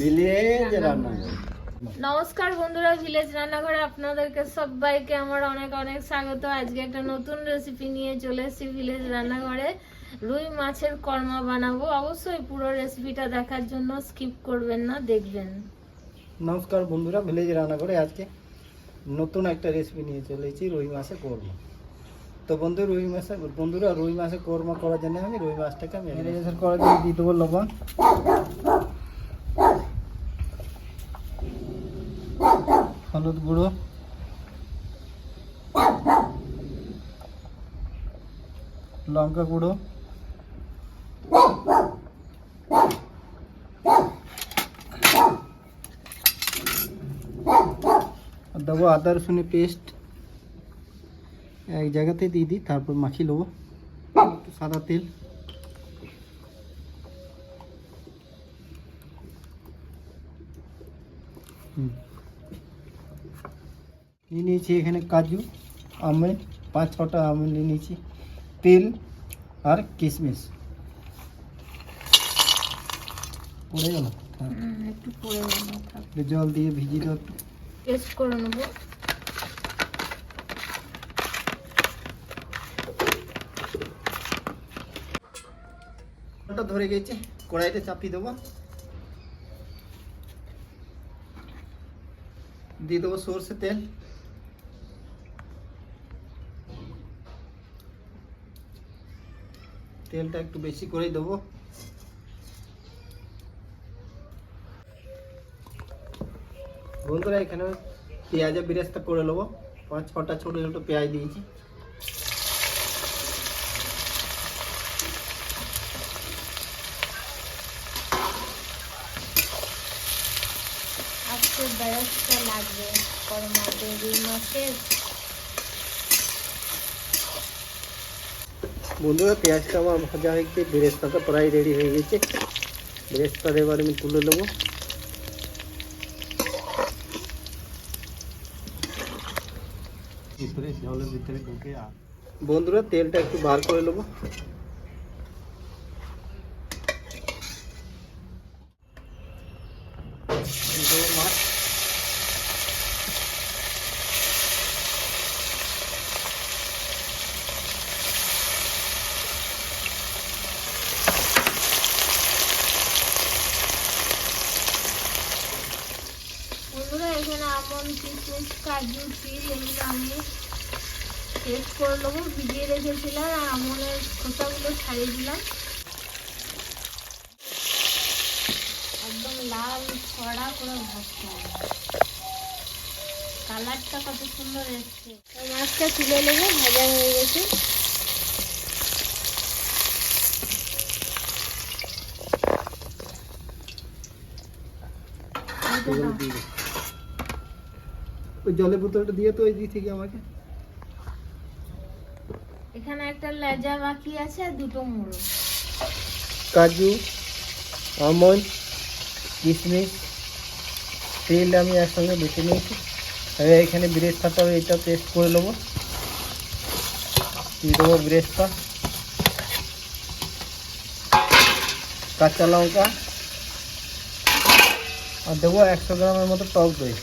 Village রান্নাঘর নমস্কার বন্ধুরা ভিলেজ রান্নাঘরে আপনাদেরকে সবাইকে আমার অনেক অনেক স্বাগত। আজকে একটা নতুন রেসিপি নিয়ে চলে এসেছি ভিলেজ রান্নাঘরে। রুই মাছের কর্মা বানাবো। অবশ্যই পুরো রেসিপিটা দেখার জন্য স্কিপ করবেন না দেখবেন। নমস্কার বন্ধুরা ভিলেজ রান্নাঘরে আজকে নতুন একটা রেসিপি নিয়ে চলে এসেছি রুই মাছের কোরমা। তো বন্ধু রুই মাছে বন্ধুরা রুই মাছের কোরমা করার জন্য আমি রুই মাছটাকে ম্যারিনেশন করার জন্য দিয়ে দেবো লবণ। হলুদ গুঁড়ো লঙ্কা গুঁড়ো আর দেবো আদা রসুনের পেস্ট এক জায়গাতে দিয়ে দিই তারপর মাখিয়ে নেব একটু সাদা তেল হুম। নিয়ে নিয়েছি এখানে কাজু আমন্ড পাঁচ ছটা আমন্ড নিয়ে নিয়েছি। তেল আর কিশমিশ। পড়ে গেল? একটু একটু জল দিয়ে ভিজিয়ে দাও একটু। করে নেব। ধরে গেছে কড়াইতে চাপিয়ে দেবো। দিয়ে দেবো সর্ষে তেল। তেলটা একটু বেশি করেই দেবো। বন্ধুরা, এখানে পেঁয়াজের বিরেস্তা করে নেব। পাঁচ ছটা ছোটো ছোটো পেঁয়াজ দিয়েছি। আজকে লাগবে রুই মাছের বন্ধুরা পেঁয়াজটা আমার ভাজা হয়ে গেছে বেরেস্তাটা প্রায় রেডি হয়ে গেছে। বেরেস্তাটা এবার আমি তুলে নেব। বন্ধুরা তেলটা একটু বার করে নেব দিয়ে দেবো মাছ বন্ধুরা এখানে আমন কিশমিশ কাজু তিল এগুলো আমি পেস্ট করে নেব। ভিজিয়ে রেখেছিলাম আর আমনের খোসাগুলো ছাড়িয়ে দিলাম। একদম লাল ছড়া করে ভাজতে কালারটা কত সুন্দর এসছে। মাছটা তুলে নেব, ভাজা হয়ে গেছে। দে। ওই জলের বোতলটা দিয়ে তো ওই দিক থেকে আমাকে। এখানে একটা লেজা বাকি আছে আর দুটো মুড়ো। কাজু আমন্ড কিশমিশ তেল আমি একসঙ্গে বেছে নিয়েছি। এবার এখানে ব্রেস্তাটা এটা পেস্ট করে নেব। দিয়ে দেবো ব্রেস্তা কাঁচা লঙ্কা। আর দেবো একশো গ্রামের মতো টক দই।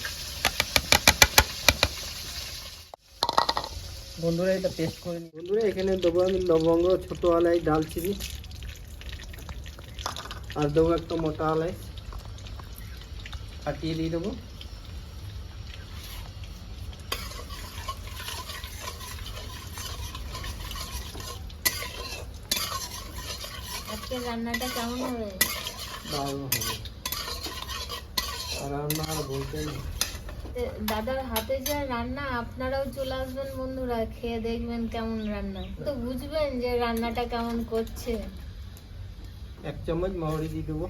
বন্ধুরা এটা পেস্ট করে নিই। বন্ধুরা এখানে দেবো আমি লবঙ্গ ছোটো আলাই ডালচিনি আর দেবো একটা মোটা আলাই। ফাটিয়ে দিয়ে দেবো। আজকে রান্নাটা কেমন হবে দারুণ হবে আর রান্না আর বলতে নেই। দাদার হাতে যা রান্না, আপনারাও চলে আসবেন বন্ধুরা, খেয়ে দেখবেন কেমন রান্না। তো বুঝবেন যে রান্নাটা কেমন করছে। এক চামচ মহরি দিয়ে দেবো।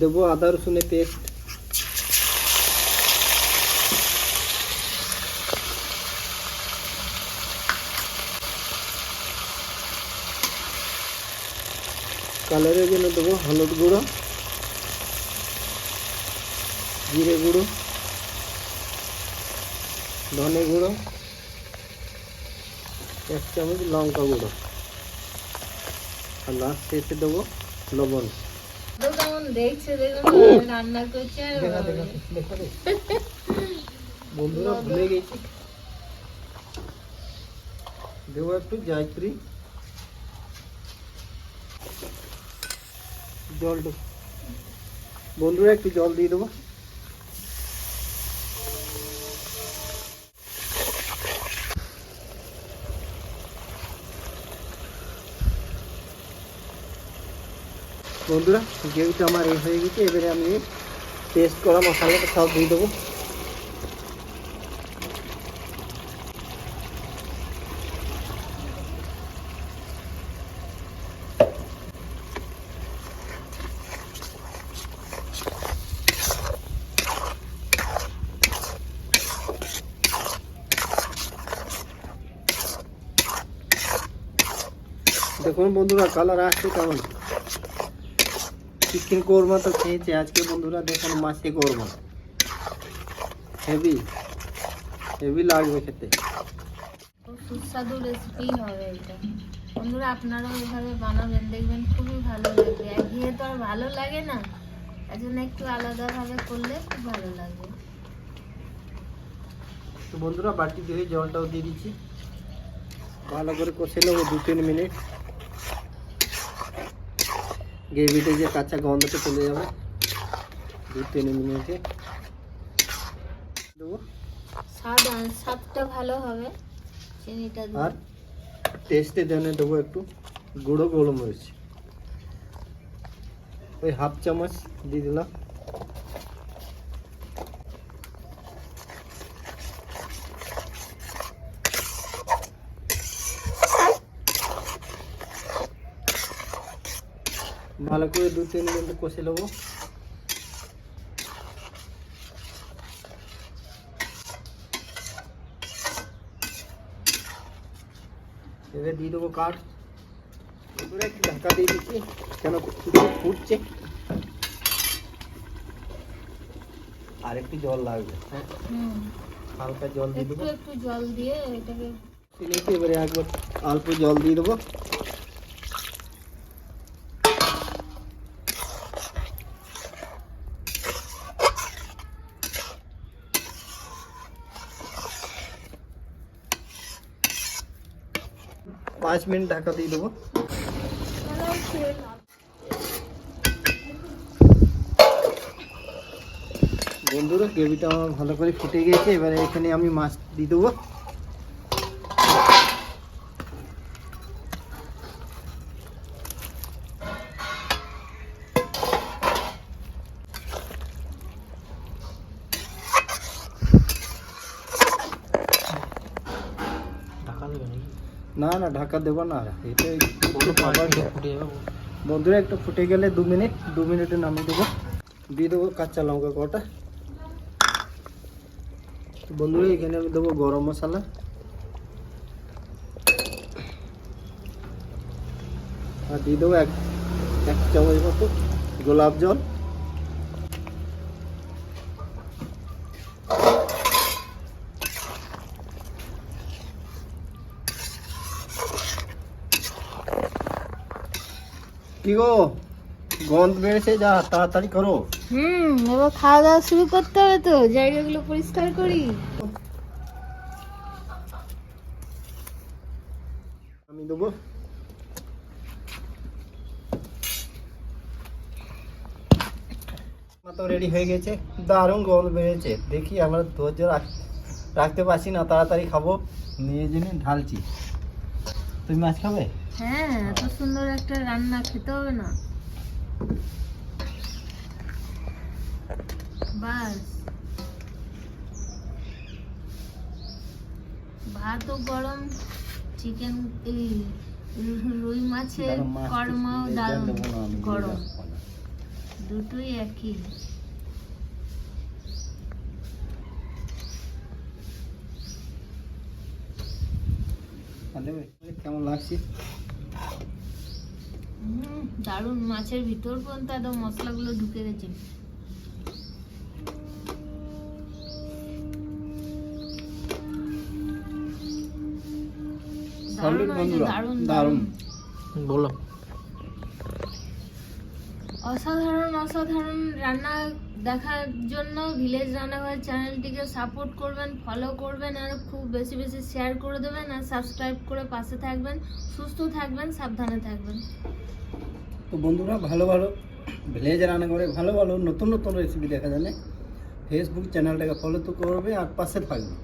দেবো আদা রসুনের পেস্ট। কালারের জন্য দেবো হলুদ গুঁড়ো জিরে গুঁড়ো ধনে গুঁড়ো এক চামচ লঙ্কা গুঁড়ো। আর লাস্ট এসে দেবো লবণ। বন্ধুরা ভুলে গেছি। দেবো একটু জয়ত্রী। জল বন্ধুরা, একটু জল দিয়ে দেবো। বন্ধুরা, যেহেতু আমার এই হয়ে গেছে, এবারে আমি পেস্ট করা মশলাটা সব দিয়ে দেবো। দেখুন বন্ধুরা কালার আসছে কেমন? চিকেন কোরমা তো খেয়েছে আজকে বন্ধুরা দেখুন মাছে কোরমা। হেভি হেভি লাগবে খেতে। সুস্বাদু রেসিপি হবে এটা। বন্ধুরা আপনারাও এভাবে বানাবেন দেখবেন খুবই ভালো লাগবে। একঘেয়ে তো আর ভালো লাগে না। তার জন্য একটু আলাদাভাবে করলে খুব ভালো লাগবে। তো বন্ধুরা বাটি ধুয়ে জলটাও দিয়ে দিচ্ছি। ভালো করে কষে নেব দু তিন মিনিট। গ্রেভিতে যে কাঁচা গন্ধটা চলে যাবে দু তিন মিনিটে দেবো। স্বাদ স্বাদটা ভালো হবে চিনিটা আর টেস্টে জন্য দেবো একটু গুঁড়ো গরম হয়েছে ওই হাফ চামচ দিয়ে দিলাম। ভালো করে দু তিন মিনিট কষে নেব। এবার দিয়ে দেবো কাঠ। এবারে একটু ঢাকা দিয়ে দিচ্ছি কেন ফুটছে। আর একটু জল লাগবে। হ্যাঁ। হালকা জল দিয়ে দেবো। একটু জল দিয়ে এটাকে এবারে একবার অল্প জল দিয়ে দেবো। পাঁচ মিনিট ঢাকা দিয়ে দেবো বন্ধুরা গ্রেভিটা আমার ভালো করে ফুটে গেছে, এবারে এখানে আমি মাছ দিয়ে দেবো। না না ঢাকা দেবো না। এটা বন্ধুরা একটু ফুটে গেলে দু মিনিট দু মিনিটে নামিয়ে দেবো। দিয়ে দেবো কাঁচা লঙ্কা কটা। বন্ধুরা এখানে আমি দেবো গরম মশলা। আর দিয়ে দেবো এক এক চামচ মতো গোলাপ জল। কি গো? গন্ধ বেড়েছে যা তাড়াতাড়ি করো। হুম এবার খাওয়া দাওয়া শুরু করতে হবে তো জায়গাগুলো পরিষ্কার করি। আমি দেবো। তো রেডি হয়ে গেছে দারুণ গন্ধ বেড়েছে। দেখি আমরা ধৈর্য রাখ- রাখতে পারছি না তাড়াতাড়ি খাব। নিয়ে জেনে ঢালছি। তুমি মাছ খাবে? হ্যাঁ এত সুন্দর একটা রান্না খেতে হবে না। বাস। ভাতও গরম চিকেন এই রুই মাছের কর্মাও একটু দারুণ দেবো না আমি, গরম। দুটোই একই। কেমন লাগছে? দারুণ মাছের ভিতর পর্যন্ত একদম মশলাগুলো ঢুকে গেছে। দারুণ। দারুণ। বলো। অসাধারণ অসাধারণ রান্না দেখার জন্য ভিলেজ রান্নাঘর চ্যানেলটিকে সাপোর্ট করবেন ফলো করবেন, আর খুব বেশি বেশি শেয়ার করে দেবেন, আর সাবস্ক্রাইব করে পাশে থাকবেন, সুস্থ থাকবেন, সাবধানে থাকবেন। তো বন্ধুরা, ভালো ভালো ভিলেজ রান্নাঘরে ভালো ভালো নতুন নতুন রেসিপি দেখা জানে ফেসবুক চ্যানেলটাকে ফলো তো করবে, আর পাশে থাকবে।